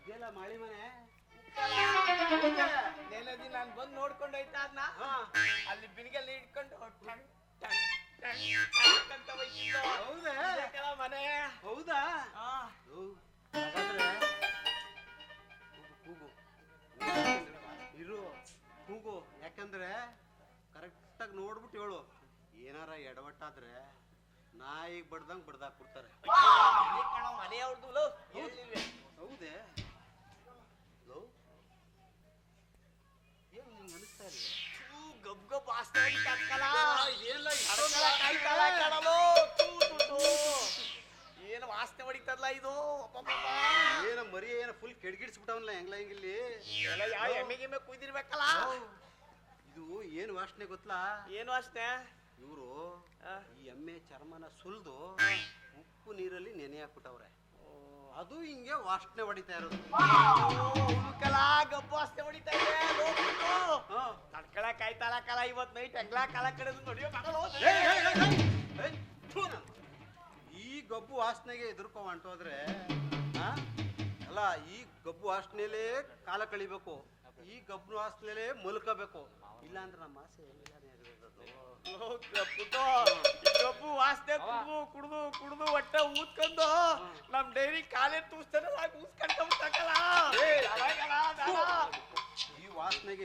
ಇದೆಲ್ಲ ಮಳಿ ಮನೆ? ನೆಲ ದಿನ ನಾನು ಬಂದು ನೋಡ್ಕೊಂಡು ಹೋಯ್ತಾ ಅದ್ನ? ಅಲ್ಲಿ ಬಿನಿಗೆಲ್ಲ ಇಟ್ಕೊಂಡು ಹೌದಾ? ಮನೆ. ಹೌದಾ? ಕೂಗು ಇರು ಕೂಗು ಯಾಕಂದ್ರೆ ಕರೆಕ್ಟಾಗಿ ನೋಡ್ಬಿಟ್ಟು ಹೇಳು. ಏನಾರ ಎಡವಟ್ಟಾದ್ರೆ ನಾಯಿಗೆ ಬಡ್ದಂಗೆ ಬಡ್ದಾಕ್ ಕೊಡ್ತಾರೆ. ಮನೆಯವ್ರದ್ದು ಹೌದೇ. ನಿಂಗೆ ಅನಿಸ್ತಾ ಇಲ್ಲ ಗಬ್ ಗಬ್ ಕಾಯ್ತಲ್ಲ ಕಣಲೋ. ಥೂ, ಥೂ, ಥೂ. ಏನು ವಾಸನೆ ಹೊಡಿತಲ್ಲ ಇದು. ಏನ ಮರಿ ಏನ ಫುಲ್ ಕೆಡ್ಗಿಡ್ಸ್ಬಿಟ್ಟವನ್ಲ ಹೆಂಗ್ಲ ಹೆಂಗಿಲ್ಲಿ ಎಲ್ಲ ಯಾವ ಎಮ್ಮೆ ಗಿಮ್ಮೆ ಕುಯ್ದಿರ್ಬೇಕಲ್ಲ? ಇದು ಏನು ವಾಸನೆ ಗೊತ್ತಲಾ ಏನು ವಾಸನೆ? ಇವರು. ಈ ಎಮ್ಮೆ ಚರ್ಮನ ಸುಲ್ದು ಉಪ್ಪು ನೀರಲ್ಲಿ ನೆನೆ ಹಾಕ್ಬಿಟ್ಟವ್ರೆ. ಅದು ಹಿಂಗೆ ವಾಸನೆ ಹೊಡಿತಾ ಇರೋದು. ಗಬ್ಬು ವಾಸನೆ ಹೊಡಿತಾ ಇದೆ. ನೋಡ್ಬಿಟ್ಟು ಕಾಲ ಇವತ್ತು ನೈಟ್ ಹೆಂಗ್ಲಾ ಕಾಲ ಕಡೆ ನೋಡಿಯೋ. ಈ ಗಬ್ಬು ವಾಸನೆಗೆ ಎದುರ್ಕೋ ಹೊಂಟೋದ್ರೆ? ಅಲ್ಲ ಈ ಗಬ್ಬು ವಾಸನೆಲೇ ಕಾಲ ಕಳಿಬೇಕು. ಈ ಗಬ್ಬು ವಾಸನೆಲೇ ಮಲ್ಕೋಬೇಕು. ಇಲ್ಲ ಅಂದ್ರೆ ನಮ್ಮ ಆಸೆ ಗಬ್ಬು ವಾಸನೆ ಕುಡ್ದು ಕುಡ್ದು ಕುಡ್ದು ಹೊಟ್ಟೆ ಊದ್ಕೊಂಡು ನಮ್ ಡೈರಿ ಕಾಲೇ ತೂಸ್ತಾನೆ ಈ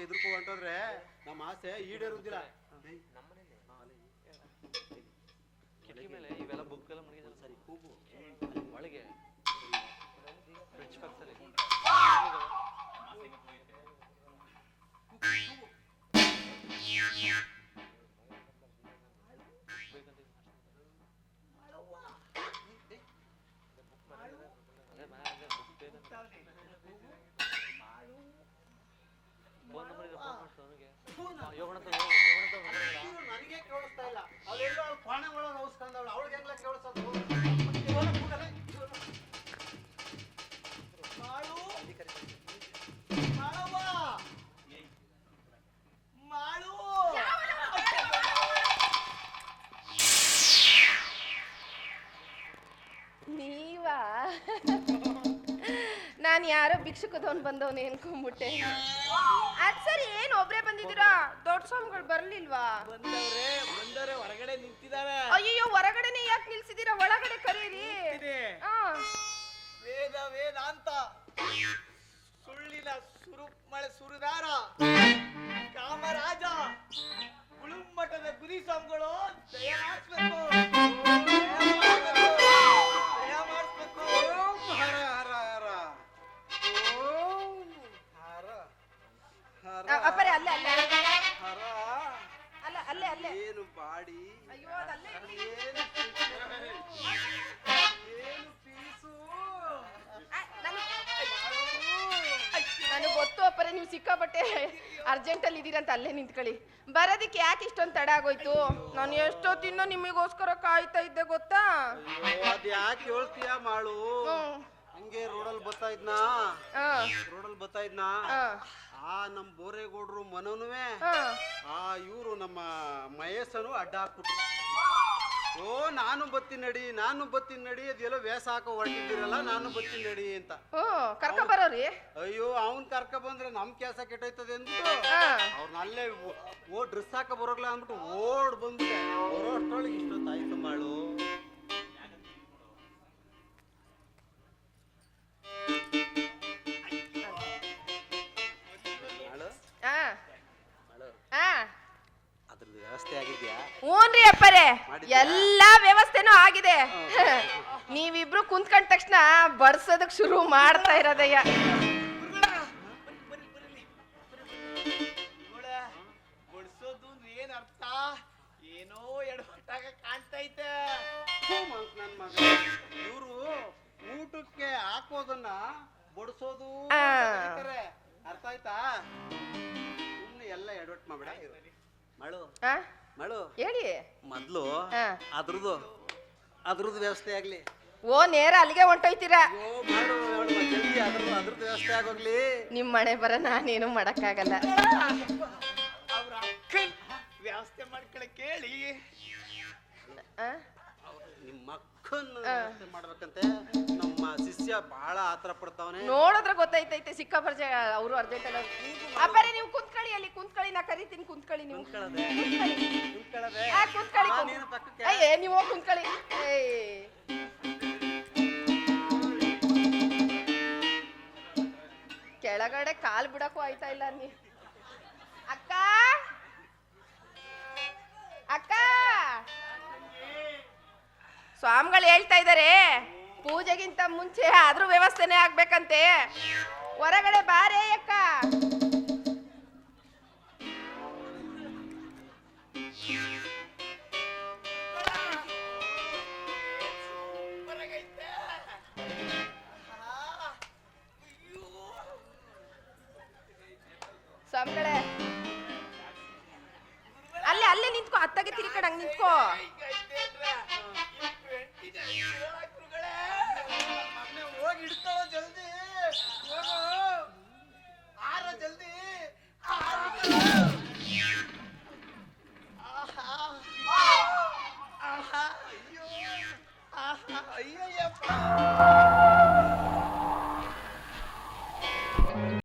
ಎದುರ್ಕೊ ಹೊಂಟೋದ್ರೆ ನಮ್ಮ ಆಸೆ ಈಡೇರುದಿಲ್ಲ ಏಯ್, ಕಿಟಕಿ ಮೇಲೆ ಇವೆಲ್ಲ ಬುಕ್ ಎಲ್ಲ ಮಡಗಿದ್ದಾರೆ ಸರಿ ಕೂಗು. ಒಳಗೆ ಫ್ರಿಡ್ಜ್ ಪಕ್ಕದಲ್ಲಿ ಫೋನ್ ನಂಬರ್ ಇದೆ ಫೋನ್ ನಂಬರ್ ನನಗೆ. ಕೇಳಿಸ್ತಾ ಇಲ್ಲ. ಅದೆಲ್ಲ ನಾನು ಯಾರೋ ಭಿಕ್ಷುಕದವನ್ ಬಂದವನು ಏನ್ಕೊಂಬಿಟ್ಟೆ ಅದ್ ಸರಿ ಏನ್ ಒಬ್ರೇ ಬಂದಿದ್ದೀರಾ? ದೊಡ್ಡ ಸ್ವಾಮಿಗಳು ಬರ್ಲಿಲ್ವಾ? ಬಂದವ್ರೆ ಬಂದವ್ರೆ ಹೊರಗಡೆ ನಿಂತಿದಾವೆ ಅಯ್ಯೋ ಹೊರಗಡೆನೆ ಯಾಕೆ ನಿಲ್ಸಿದೀರಾ ಒಳಗಡೆ ಕರೀರಿ. ಆ, ವೇದ ವೇದಾಂತ. ಸುಳ್ಳಿನ ಸುರು ಮಳೆ ಸುರಿದಾರ. ಕಾಮರಾಜ ಗುಳುಮಠದ ಗುರಿ ಸ್ವಾಮಿಗಳು ಏನು ಪೀಸು ನಾನು- ನನಗೆ ಗೊತ್ತು ಅಪ್ಪರೇ ನೀವು ಸಿಕ್ಕಾಪಟ್ಟೆ ಅರ್ಜೆಂಟಲ್ಲಿ ಇದ್ದೀರಂತ ಅಲ್ಲೇ ನಿಂತ್ಕೊಳ್ಳಿ. ಬರೋದಕ್ಕೆ ಯಾಕೆ ಇಷ್ಟೊಂದು ತಡ ಆಗೋಯ್ತು? ನಾನು ಎಷ್ಟೊತ್ತಿಂದ ನಿಮಗೋಸ್ಕರ ಕಾಯ್ತಾ ಇದ್ದೆ ಗೊತ್ತಾ? ಅದ್ಯಾಕೆ ಅದ್ ಯಾಕೆ ಹೇಳ್ತೀಯ ಮಾಡು. ಹಂಗೆ ರೋಡಲ್ಲಿ ಬರ್ತಾ ಇದ್ನಾ? ರೋಡಲ್ಲಿ ಬರ್ತಾ ಇದ್ನಾ? ಆ, ನಮ್ ಬೋರೇಗೌಡ್ರು ಮನೋನುವೆ ಆ. ಇವ್ರು ನಮ್ಮ ಮಹೇಶನು ಅಡ್ಡ ಹಾಕ್ಬಿಟ್ರು. ಓ ನಾನು ಬತ್ತೀನಿ ನಡಿ ನಾನು ಬತ್ತೀನಿ ನಡಿ ಅದೆಲ್ಲ ವ್ಯಾಸ ಹಾಕೋ ಹೊರಟಿದ್ದೀರಲ್ಲ ನಾನು ಬತ್ತೀನಿ ನಡಿ ಅಂತ. ಓ ಕರ್ಕ ಬರೋರಿ? ಅಯ್ಯೋ ಅವ್ನ್ ಕರ್ಕ ಬಂದ್ರೆ ನಮ್ ಕೆಲಸ ಕೆಟ್ಟೋಯ್ತದೆ ಅಂದ್ಬಿಟ್ಟು ಅವ್ರನ್ನ ಅಲ್ಲೇ ಓ- ಡ್ರೆಸ್ ಹಾಕ ಬರೋಗ್ಲ ಅಂದ್ಬಿಟ್ಟು ಓಡ್ ಬಂದ್ಬಿಟ್ಟೆ. ಬರೋಷ್ಟ್ರೊಳಗೆ ವ್ಯವಸ್ಥೆ ಆಗಿದ್ಯಾ ಹ್ಞೂನ್ರಿ ಅಪ್ಪರೇ ಎಲ್ಲ ವ್ಯವಸ್ಥೆನೂ ಆಗಿದೆ ನೀವಿಬ್ರು ಕುಂತ್ಕೊಂಡ ತಕ್ಷಣ ಬಡ್ಸೋದಕ್ ಶುರು ಮಾಡ್ತಾ ಇರೋದಯ್ಯ ಬಡಿಸೋದು ಅಂದ್ರೆ ಏನ್ ಅರ್ಥ ಏನೋ ಎಡವಟ್ಟಾಗ ಕಾಣ್ತೈತೆ ನನ್ನ ಮಗ ಇವರು ಊಟಕ್ಕೆ ಹಾಕೋದನ್ನ ಬಡಿಸೋದು ಆ. ಕರೀತಾರೆ. ಅರ್ಥ ಆಯ್ತಾ ಸುಮ್ನೆ ಎಲ್ಲ ಎಡವಟ್ ಮಾಡ್ಬೇಡ ಮಳು. ಆ? ಮಳು. ಹೇಳಿ. ಮೊದ್ಲು ಹಾ. ಅದ್ರದ್ದು ಅದ್ರದ್ದು ವ್ಯವಸ್ಥೆ ಆಗ್ಲಿ. ಓ ನೇರ ಅಲ್ಲಿಗೆ ಹೊಂಟೋಯ್ತೀರಾ? ಓ ಮಾಡು ಹೇಳು, ಜಲ್ದಿ ಅದ್ರದ್ದು ಅದ್ರದ್ದು ವ್ಯವಸ್ಥೆ ಆಗೋಗ್ಲಿ. ನಿಮ್ ಮನೆ ಬರ ನಾನೇನು ಮಾಡಕ್ಕಾಗಲ್ಲ. ಅವ್ರ ಅಕ್ಕನ್ ವ್ಯವಸ್ಥೆ ಮಾಡ್ಕೊಳಕ್ ಕೇಳಿ. ಆ? ನಿಮ್ಮ ಮಕ್ಕಳನ್ನ ವ್ಯವಸ್ಥೆ ಮಾಡ್ಬೇಕಂತೆ. ನಮ್ಮ ಶಿಷ್ಯ ಬಹಳ ಆತರ ಪಡ್ತಾವನೆ. ನೋಡಿದ್ರೆ ಗೊತ್ತೈತೈತೆ ಸಿಕ್ಕ ಬರ್ಜ ಅವರು ಅರ್ಜೆಂಟ್ ಅಲ್ಲ ಅಪ್ಪರೇ ನೀವು ಕುಂತ್ಕೊಳ್ಳಿ ಅಲ್ಲಿ ಕುಂತ್ಕಳಿ ನಾ ಕರಿತೀನಿ ಕುಂತ್ಕೊಳ್ಳಿ ನೀವು. ಕುಂತ್ಕೊಳ್ಳದೆ ಕುಂತ್ಕೊಳ್ಳದೆ. ಆ, ಕುಂತ್ಕೊಳ್ಳಿ ಬಾ ನೀನು ಪಕ್ಕಕ್ಕೆ. ಅಯ್ಯೇ ನೀವು ಹೋಗಿ ಕುಂತ್ಕೊಳ್ಳಿ. ಕೆಳಗಡೆ ಕಾಲ್ ಬಿಡಕ್ಕೂ ಆಯ್ತಾ ಇಲ್ಲ ನೀ. ಅಕ್ಕ! ಅಕ್ಕ! ಸ್ವಾಮಿಗಳು ಹೇಳ್ತಾ ಇದಾರೆ. ಪೂಜೆಗಿಂತ ಮುಂಚೆ ಆದ್ರೂ ವ್ಯವಸ್ಥೆನೇ ಆಗ್ಬೇಕಂತೆ ಹೊರಗಡೆ ಬಾರೇ ಅಕ್ಕ ಅಲ್ಲೇ ಅಲ್ಲೇ ನಿಂತ್ಕೋ ಅತ್ತಗೆ ತಿರ್ಕಡಂಗ್ ನಿಂತ್ಕೋ ಇಡ್ತಾಳ ಜಲ್ದಿ ಹೋಗೋ